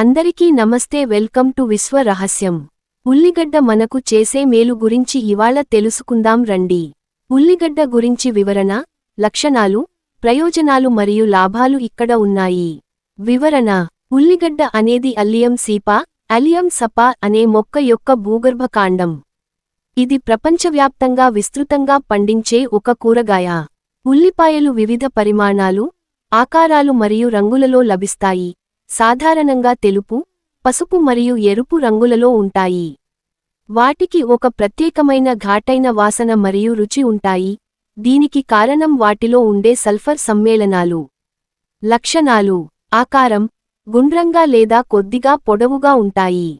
అందరికీ నమస్తే welcome to విశ్వ రహస్యం. ఉల్లిగడ్డ మనకు చేసే మేలు గురించి ఇవాళ తెలుసుకుందాం రండి. ఉల్లిగడ్డ గురించి వివరణ లక్షణాలు ప్రయోజనాలు మరియు లాభాలు ఇక్కడ ఉన్నాయి. వివరణ ఉల్లిగడ్డ అనేది అల్లియం సీపా అలియం సపా అనే మొక్క యొక్క భూగర్భ కాండం ఇది ప్రపంచవ్యాప్తంగా విస్తృతంగా పండించే ఒక కూరగాయ. ఉల్లిపాయలు వివిధ పరిమాణాలు ఆకారాలు మరియు రంగులలో లభిస్తాయి. సాధారణంగా తెలుపు పసుపు మరియు ఎరుపు రంగులలో ఉంటాయి. వాటికి ఒక ప్రత్యేకమైన ఘాటైన వాసన మరియు రుచి ఉంటాయి. దీనికి కారణం వాటిలో ఉండే సల్ఫర్ సమ్మేళనాలు. లక్షణాలు. ఆకారం. గుండ్రంగా లేదా కొద్దిగా పొడవుగా ఉంటాయి.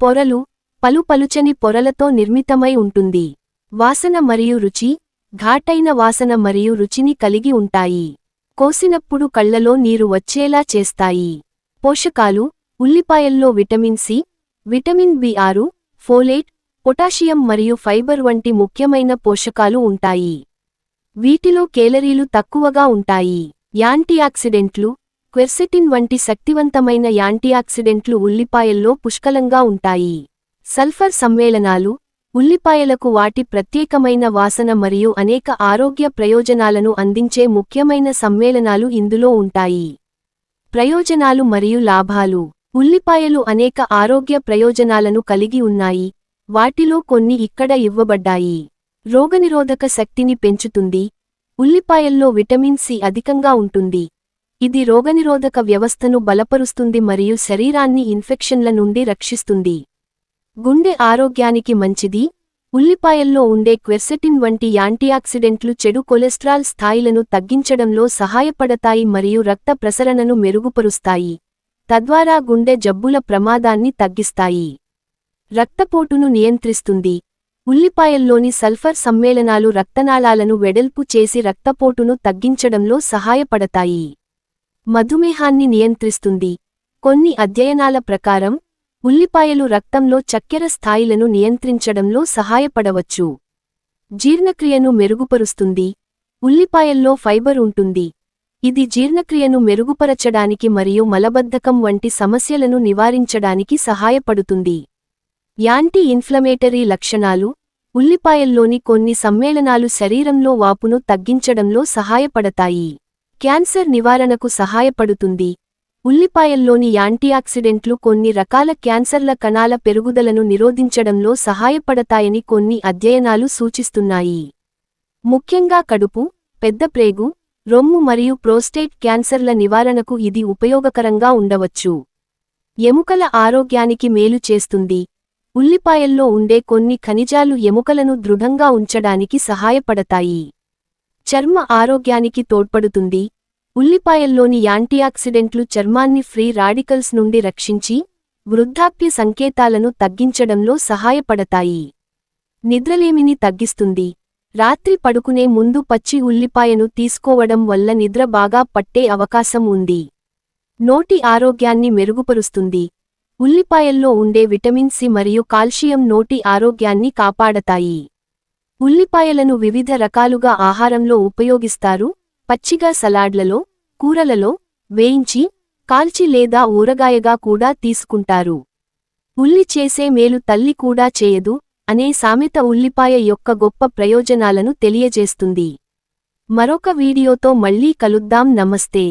పొరలు. పలు పలుచని పొరలతో నిర్మితమై ఉంటుంది. వాసన మరియు రుచి. ఘాటైన వాసన మరియు రుచిని కలిగి ఉంటాయి. కోసినప్పుడు కళ్ళలో నీరు వచ్చేలా చేస్తాయి. పోషకాలు ఉల్లిపాయల్లో విటమిన్ సి విటమిన్ బి ఆరు ఫోలేట్ పొటాషియం మరియు ఫైబర్ వంటి ముఖ్యమైన పోషకాలు ఉంటాయి. వీటిలో కేలరీలు తక్కువగా ఉంటాయి. యాంటీఆక్సిడెంట్లు క్వెర్సెటిన్ వంటి శక్తివంతమైన యాంటీఆక్సిడెంట్లు ఉల్లిపాయల్లో పుష్కలంగా ఉంటాయి. సల్ఫర్ సమ్మేళనాలు ఉల్లిపాయలకు వాటి ప్రత్యేకమైన వాసన మరియు అనేక ఆరోగ్య ప్రయోజనాలను అందించే ముఖ్యమైన సమ్మేళనాలు ఇందులో ఉంటాయి. ప్రయోజనాలు మరియు లాభాలు. ఉల్లిపాయలు అనేక ఆరోగ్య ప్రయోజనాలను కలిగి ఉన్నాయి. వాటిలో కొన్ని ఇక్కడ ఇవ్వబడ్డాయి. రోగనిరోధక శక్తిని పెంచుతుంది. ఉల్లిపాయల్లో విటమిన్ సి అధికంగా ఉంటుంది. ఇది రోగనిరోధక వ్యవస్థను బలపరుస్తుంది మరియు శరీరాన్ని ఇన్ఫెక్షన్ల నుండి రక్షిస్తుంది. గుండె ఆరోగ్యానికి మంచిది. ఉల్లిపాయల్లో ఉండే క్వెర్సెటిన్ వంటి యాంటీఆక్సిడెంట్లు చెడు కొలెస్ట్రాల్ స్థాయిలను తగ్గించడంలో సహాయపడతాయి మరియు రక్త ప్రసరణను మెరుగుపరుస్తాయి. తద్వారా గుండె జబ్బుల ప్రమాదాన్ని తగ్గిస్తాయి. రక్తపోటును నియంత్రిస్తుంది. ఉల్లిపాయల్లోని సల్ఫర్ సమ్మేళనాలు రక్తనాళాలను వెడల్పు చేసి రక్తపోటును తగ్గించడంలో సహాయపడతాయి. మధుమేహాన్ని నియంత్రిస్తుంది. కొన్ని అధ్యయనాల ప్రకారం ఉల్లిపాయలు రక్తంలో చక్కెర స్థాయిలను నియంత్రించడంలో సహాయపడవచ్చు. జీర్ణక్రియను మెరుగుపరుస్తుంది. ఉల్లిపాయల్లో ఫైబర్ ఉంటుంది. ఇది జీర్ణక్రియను మెరుగుపరచడానికి మరియు మలబద్ధకం వంటి సమస్యలను నివారించడానికి సహాయపడుతుంది. యాంటీ ఇన్ఫ్లమేటరీ లక్షణాలు ఉల్లిపాయల్లోని కొన్ని సమ్మేళనాలు శరీరంలో వాపును తగ్గించడంలో సహాయపడతాయి. క్యాన్సర్ నివారణకు సహాయపడుతుంది. ఉల్లిపాయల్లోని యాంటీఆక్సిడెంట్లు కొన్ని రకాల క్యాన్సర్ల కణాల పెరుగుదలను నిరోధించడంలో సహాయపడతాయని కొన్ని అధ్యయనాలు సూచిస్తున్నాయి. ముఖ్యంగా కడుపు పెద్ద ప్రేగు రొమ్ము మరియు ప్రోస్టేట్ క్యాన్సర్ల నివారణకు ఇది ఉపయోగకరంగా ఉండవచ్చు. ఎముకల ఆరోగ్యానికి మేలు చేస్తుంది. ఉల్లిపాయల్లో ఉండే కొన్ని ఖనిజాలు ఎముకలను దృఢంగా ఉంచడానికి సహాయపడతాయి. చర్మ ఆరోగ్యానికి తోడ్పడుతుంది. ఉల్లిపాయల్లోని యాంటీఆక్సిడెంట్లు చర్మాన్ని ఫ్రీ రాడికల్స్ నుండి రక్షించి వృద్ధాప్య సంకేతాలను తగ్గించడంలో సహాయపడతాయి. నిద్రలేమిని తగ్గిస్తుంది. రాత్రి పడుకునే ముందు పచ్చి ఉల్లిపాయను తీసుకోవడం వల్ల నిద్ర బాగా పట్టే అవకాశం ఉంది. నోటి ఆరోగ్యాన్ని మెరుగుపరుస్తుంది. ఉల్లిపాయల్లో ఉండే విటమిన్ సి మరియు కాల్షియం నోటి ఆరోగ్యాన్ని కాపాడతాయి. ఉల్లిపాయలను వివిధ రకాలుగా ఆహారంలో ఉపయోగిస్తారు. పచ్చిగా సలాడ్లలో కూరలలో వేయించి కాల్చి లేదా ఊరగాయగా కూడా తీసుకుంటారు. ఉల్లి చేసే మేలు తల్లి కూడా చేయదు అనే సామెత ఉల్లిపాయ యొక్క గొప్ప ప్రయోజనాలను తెలియజేస్తుంది. మరొక వీడియోతో మళ్ళీ కలుద్దాం. నమస్తే.